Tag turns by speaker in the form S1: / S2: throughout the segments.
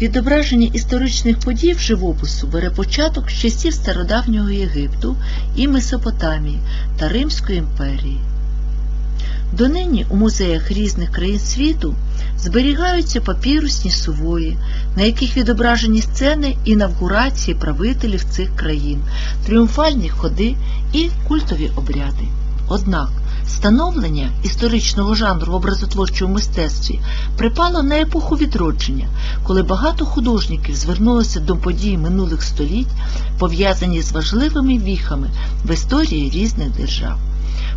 S1: Відображення історичних подій в живопису бере початок з часів стародавнього Єгипту і Месопотамії та Римської імперії. Донині у музеях різних країн світу зберігаються папірусні сувої, на яких відображені сцени інавгурації правителів цих країн, тріумфальні ходи і культові обряди. Однак становлення історичного жанру в образотворчому мистецтві припало на епоху відродження, коли багато художників звернулося до подій минулих століть, пов'язані з важливими віхами в історії різних держав.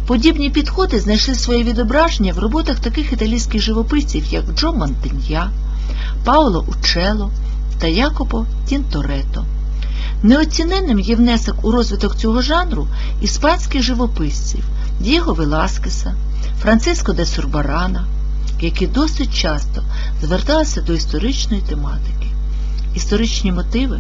S1: Подібні підходи знайшли своє відображення в роботах таких італійських живописців, як Джо Мантенья, Паоло Учело та Якопо Тінторето. Неоціненним є внесок у розвиток цього жанру іспанських живописців Дієго Веласкеса, Франциско де Сурбарана, які досить часто зверталися до історичної тематики. Історичні мотиви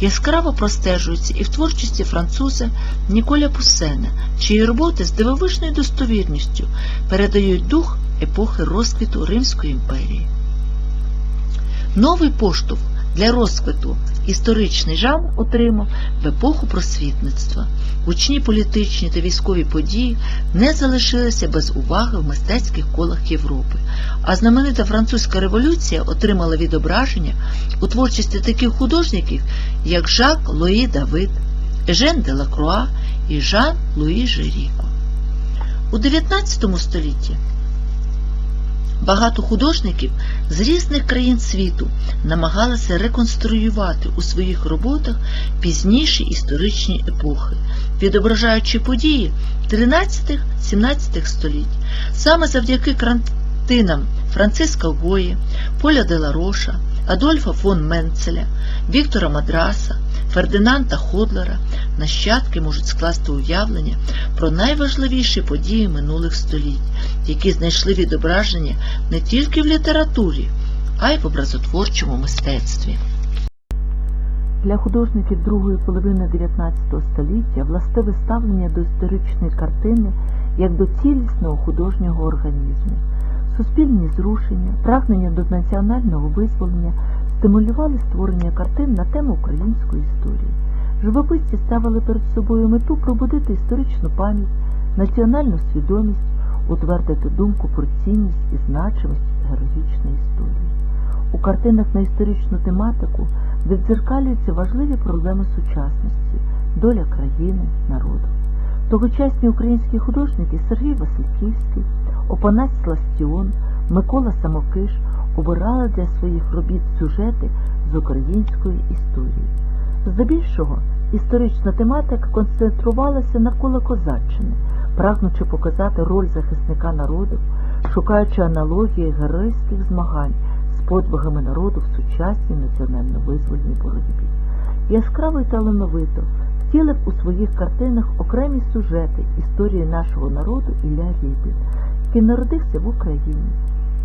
S1: яскраво простежуються і в творчості француза Ніколя Пуссена, чиї роботи з дивовижною достовірністю передають дух епохи розквіту Римської імперії. Новий поштовх для розквіту історичний жанр отримав в епоху просвітництва. Гучні політичні та військові події не залишилися без уваги в мистецьких колах Європи, а знаменита французька революція отримала відображення у творчості таких художників, як Жак Луї Давид, Ежен де Лакруа і Жан Луї Жеріко. У 19 столітті Багато художників з різних країн світу намагалися реконструювати у своїх роботах пізніші історичні епохи, відображаючи події 13-17 століть. Саме завдяки картинам Франциска Гої, Поля де Лароша, Адольфа фон Менцеля, Віктора Мадраса, Фердинанда Ходлера нащадки можуть скласти уявлення про найважливіші події минулих століть, які знайшли відображення не тільки в літературі, а й в образотворчому мистецтві.
S2: Для художників другої половини 19 століття властиве ставлення до історичної картини як до цілісного художнього організму. Суспільні зрушення, прагнення до національного визволення стимулювали створення картин на тему української історії. Живописці ставили перед собою мету пробудити історичну пам'ять, національну свідомість, утвердити думку про цінність і значимість героїчної історії. У картинах на історичну тематику віддзеркалюються важливі проблеми сучасності, доля країни, народу. Тогочасні українські художники Сергій Васильківський, Опанас Сластіон, Микола Самокиш обирали для своїх робіт сюжети з української історії. Здебільшого історична тематика концентрувалася навколо козаччини, прагнучи показати роль захисника народу, шукаючи аналогії геройських змагань з подвигами народу в сучасній національно-визвольній боротьбі. Яскраво й талановито втілив у своїх картинах окремі сюжети історії нашого народу Ілля Ріпін, який народився в Україні.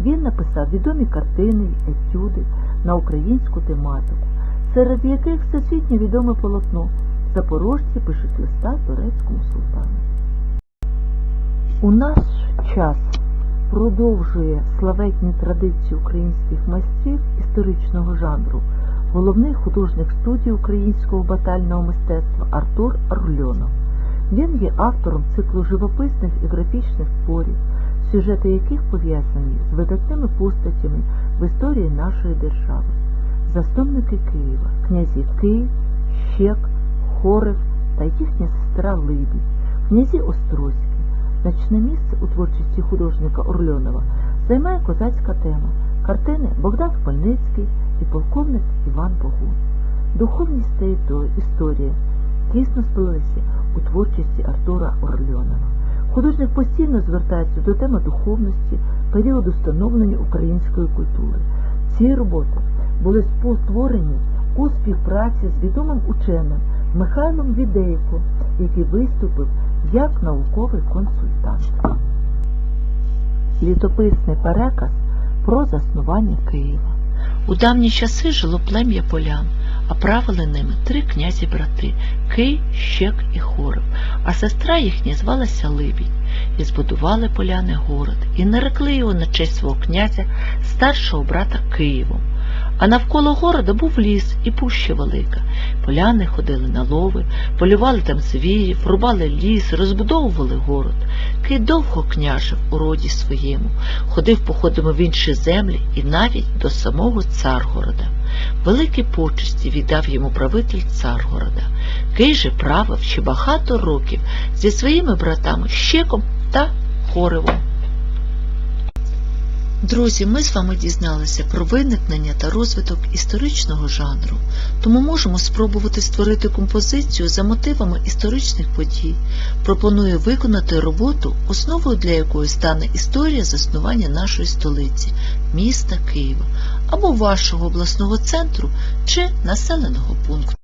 S2: Він написав відомі картини етюди на українську тематику, серед яких всесвітньо відоме полотно Запорожці пишуть листа турецькому султану. У наш час продовжує славетні традиції українських майстрів історичного жанру головний художник студії українського батального мистецтва Артур Орльонов. Він є автором циклу живописних і графічних творів, сюжети яких пов'язані з видатними постатями в історії нашої держави. Заступники Києва, князі Київ, Щек, Хорев та їхня сестра Либідь, князі Острозькі. Значне місце у творчості художника Орльонова займає козацька тема картини Богдан Хмельницький і полковник Іван Богун. Духовність та історія тісно сплелися у творчості Артура Орльонова. Художник постійно звертається до теми духовності періоду становлення української культури. Ці роботи були створені у співпраці з відомим ученим Михайлом Відейко, який виступив як науковий консультант. Літописний переказ про заснування Києва.
S1: У давні часи жило плем'я полян, а правили ними три князі-брати Кий, Щек і Хорев, а сестра їхня звалася Либідь. І збудували поляни город, і нарекли його на честь свого князя, старшого брата Києвом. А навколо города був ліс і пуща велика. Поляни ходили на лови, полювали там звірів, рубали ліс, розбудовували город. Кий довго княжив у роді своєму, ходив походами в інші землі і навіть до самого Царгорода. Великі почесті віддав йому правитель Царгорода. Кий же правив ще багато років зі своїми братами Щеком та Хоревом. Друзі, ми з вами дізналися про виникнення та розвиток історичного жанру, тому можемо спробувати створити композицію за мотивами історичних подій. Пропоную виконати роботу, основою для якої стане історія заснування нашої столиці, міста Києва або вашого обласного центру чи населеного пункту.